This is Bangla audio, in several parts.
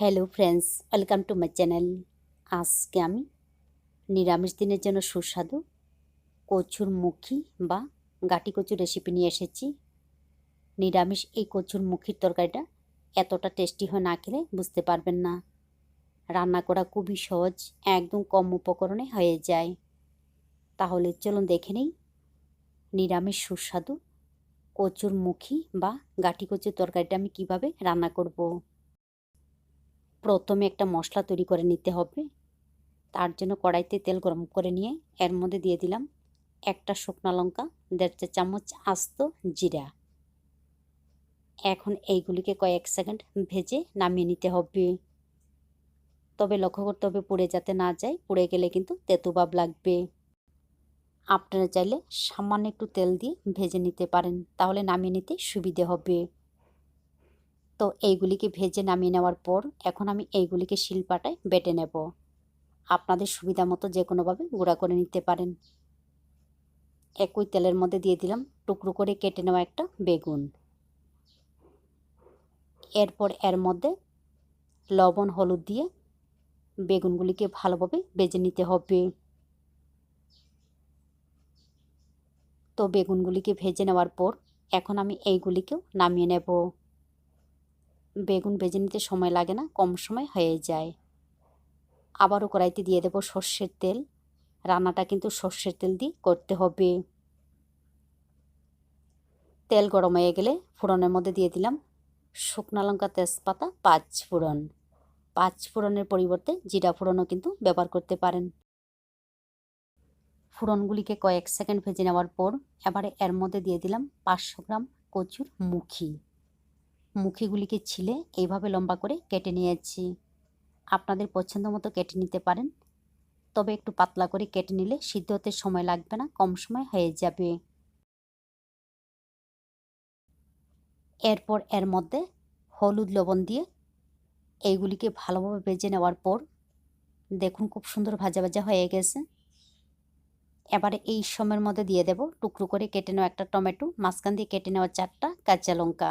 Hello friends welcome to my channel আজকে আমি নিরামিষ দিনের জন্য সুস্বাদু কচুর মুখি বা গাটি কচুর রেসিপি নিয়ে এসেছি। নিরামিষ এই কচুর মুখির তরকারিটা এতটা টেস্টি হয় না খেলে বুঝতে পারবেন না। রান্না করা খুবই সহজ, একদম কম উপকরণে হয়ে যায়। তাহলে চলুন দেখে নেই নিরামিষ সুস্বাদু কচুর মুখি বা গাটি কচুর তরকারিটা আমি কীভাবে রান্না করব। প্রথমে একটা মশলা তৈরি করে নিতে হবে। তার জন্য কড়াইতে তেল গরম করে নিয়ে এর মধ্যে দিয়ে দিলাম একটা শুকনো লঙ্কা, দেড় চা চামচ আস্ত জিরা। এখন এইগুলিকে কয়েক সেকেন্ড ভেজে নামিয়ে নিতে হবে। তবে লক্ষ্য করতে হবে পুড়ে যাতে না যায়, পুড়ে গেলে কিন্তু তেতুবাব লাগবে। আপনারা চাইলে সামান্য একটু তেল দিয়ে ভেজে নিতে পারেন, তাহলে নামিয়ে নিতে সুবিধে হবে। তো এইগুলিকে ভেজে নামিয়ে নেওয়ার পর এখন আমি এইগুলিকে শিলপাটায় বেটে নেব। আপনাদের সুবিধা মতো যে কোনোভাবে গুঁড়া করে নিতে পারেন। একই তেলের মধ্যে দিয়ে দিলাম টুকরো করে কেটে নেওয়া একটা বেগুন। এরপর এর মধ্যে লবণ, হলুদ দিয়ে বেগুনগুলিকে ভালোভাবে বেজে নিতে হবে। তো বেগুনগুলিকে ভেজে নেওয়ার পর এখন আমি এইগুলিকেও নামিয়ে নেব। বেগুন ভেজে নিতে সময় লাগে না, কম সময় হয়ে যায়। আবারও কড়াইতে দিয়ে দেব সর্ষের তেল। রান্নাটা কিন্তু সর্ষের তেল দিয়ে করতে হবে। তেল গরম হয়ে গেলে ফোড়নের মধ্যে দিয়ে দিলাম শুকনো লঙ্কা, তেজপাতা, পাঁচ ফোড়ন। পাঁচ ফোড়নের পরিবর্তে জিরা ফোড়নও কিন্তু ব্যবহার করতে পারেন। ফোড়নগুলিকে কয়েক সেকেন্ড ভেজে নেওয়ার পর এবারে এর মধ্যে দিয়ে দিলাম পাঁচশো গ্রাম কচুর মুখি। মুখিগুলিকে ছিলে এইভাবে লম্বা করে কেটে নিয়েছি। আপনাদের পছন্দ মতো কেটে নিতে পারেন। তবে একটু পাতলা করে কেটে নিলে সিদ্ধ হতে সময় লাগবে না, কম সময় হয়ে যাবে। এরপর এর মধ্যে হলুদ লবণ দিয়ে এইগুলিকে ভালোভাবে ভেজে নেওয়ার পর দেখুন খুব সুন্দর ভাজা ভাজা হয়ে গেছে। এবারে এই সময়ের মধ্যে দিয়ে দেব টুকরো করে কেটে নেওয়া একটা টমেটো, মাঝখান দিয়ে কেটে নেওয়া চারটা কাঁচা লঙ্কা।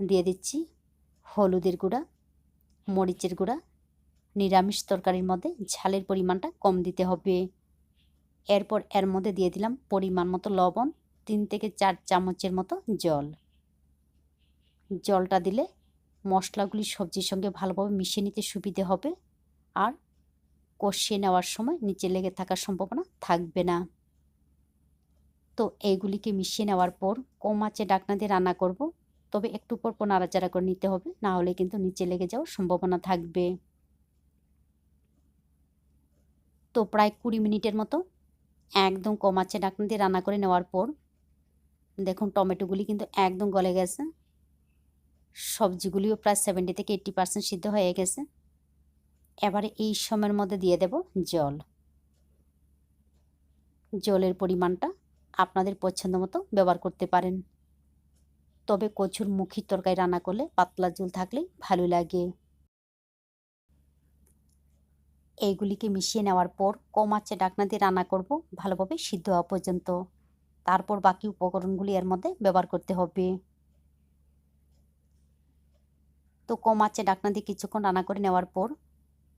দিয়ে দিচ্ছি হলুদের গুঁড়া, মরিচের গুঁড়া, নিরামিষ তরকারির মধ্যে ঝালের পরিমাণটা কম দিতে হবে। এরপর এর মধ্যে দিয়ে দিলাম পরিমাণ মতো লবণ, তিন থেকে চার চামচের মতো জল। জলটা দিলে মশলাগুলি সবজির সঙ্গে ভালোভাবে মিশিয়ে নিতে সুবিধে হবে আর কষিয়ে নেওয়ার সময় নিচে লেগে থাকার সম্ভাবনা থাকবে না। তো এইগুলিকে মিশিয়ে নেওয়ার পর কম আঁচে ডাকনা দিয়ে রান্না করব। তবে একটু পর পর নাড়াচাড়া করে নিতে হবে, না হলে কিন্তু নিচে লেগে যাওয়ার সম্ভাবনা থাকবে। তো প্রায় কুড়ি মিনিটের মতো একদম কম আছে ডাকনা দিয়ে রান্না করে নেওয়ার পর, দেখুন টমেটোগুলি কিন্তু একদম গলে গেছে। সবজিগুলিও প্রায় সেভেন্টি থেকে এইট্টি পার্সেন্ট সিদ্ধ হয়ে গেছে। এবারে এই সময়ের মধ্যে দিয়ে দেব জল। জলের পরিমাণটা আপনাদের পছন্দ মতো ব্যবহার করতে পারেন। তবে কচুর মুখি তরকারি রান্না করলে পাতলা ঝোল থাকলে ভালো লাগে। এইগুলিকে মিশিয়ে নেওয়ার পর কম আঁচে ডাকনা দিয়ে রান্না করব ভালোভাবে সিদ্ধ হওয়া পর্যন্ত। তারপর বাকি উপকরণগুলি এর মধ্যে ব্যবহার করতে হবে। তো কম আঁচে ডাকনা দিয়ে কিছুক্ষণ রান্না করে নেওয়ার পর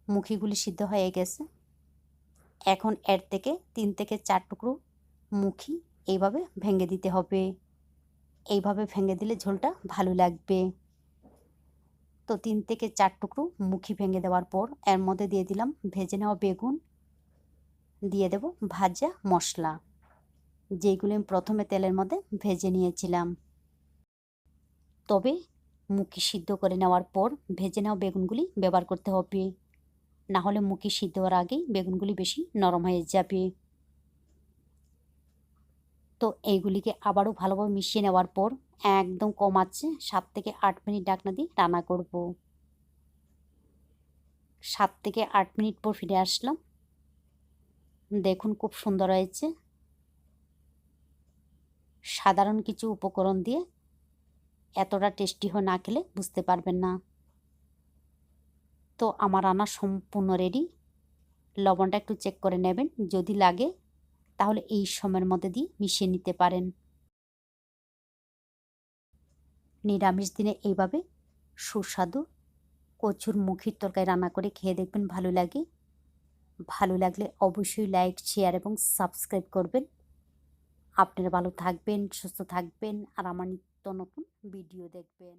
মুখিগুলি সিদ্ধ হয়ে গেছে। এখন এর থেকে তিন থেকে চার টুকরো মুখি এইভাবে ভেঙে দিতে হবে। এইভাবে ভেঙে দিলে ঝোলটা ভালো লাগবে। তো তিন থেকে চার টুকরো মুখি ভেঙে দেওয়ার পর এর মধ্যে দিয়ে দিলাম ভেজে নেওয়া বেগুন। দিয়ে দেব ভাজা মশলা যেগুলো আমি প্রথমে তেলের মধ্যে ভেজে নিয়েছিলাম। তবে মুখি সিদ্ধ করে নেওয়ার পর ভেজে নেওয়া বেগুনগুলি ব্যবহার করতে হবে। না হলে মুখি সিদ্ধ হওয়ার আগেই বেগুনগুলি বেশি নরম হয়ে যাবে। তো এইগুলিকে আবারও ভালোভাবে মিশিয়ে নেওয়ার পর একদম কম আছে, সাত থেকে আট মিনিট ডাকনা দিয়ে রান্না করব। সাত থেকে আট মিনিট পর ফিরে আসলাম। দেখুন খুব সুন্দর হয়েছে। সাধারণ কিছু উপকরণ দিয়ে এতটা টেস্টি হয় না খেলে বুঝতে পারবেন না। তো আমার রান্না সম্পূর্ণ রেডি লবণটা একটু চেক করে নেবেন, যদি লাগে তাহলে এই সময়ের মধ্যে দিয়ে মিশিয়ে নিতে পারেন। নিরামিষ দিনে এইভাবে সুস্বাদু কচুর মুখির তরকারি রান্না করে খেয়ে দেখবেন ভালো লাগে। ভালো লাগলে অবশ্যই লাইক, শেয়ার এবং সাবস্ক্রাইব করবেন। আপনারা ভালো থাকবেন, সুস্থ থাকবেন আর আমার নিত্য নতুন ভিডিও দেখবেন।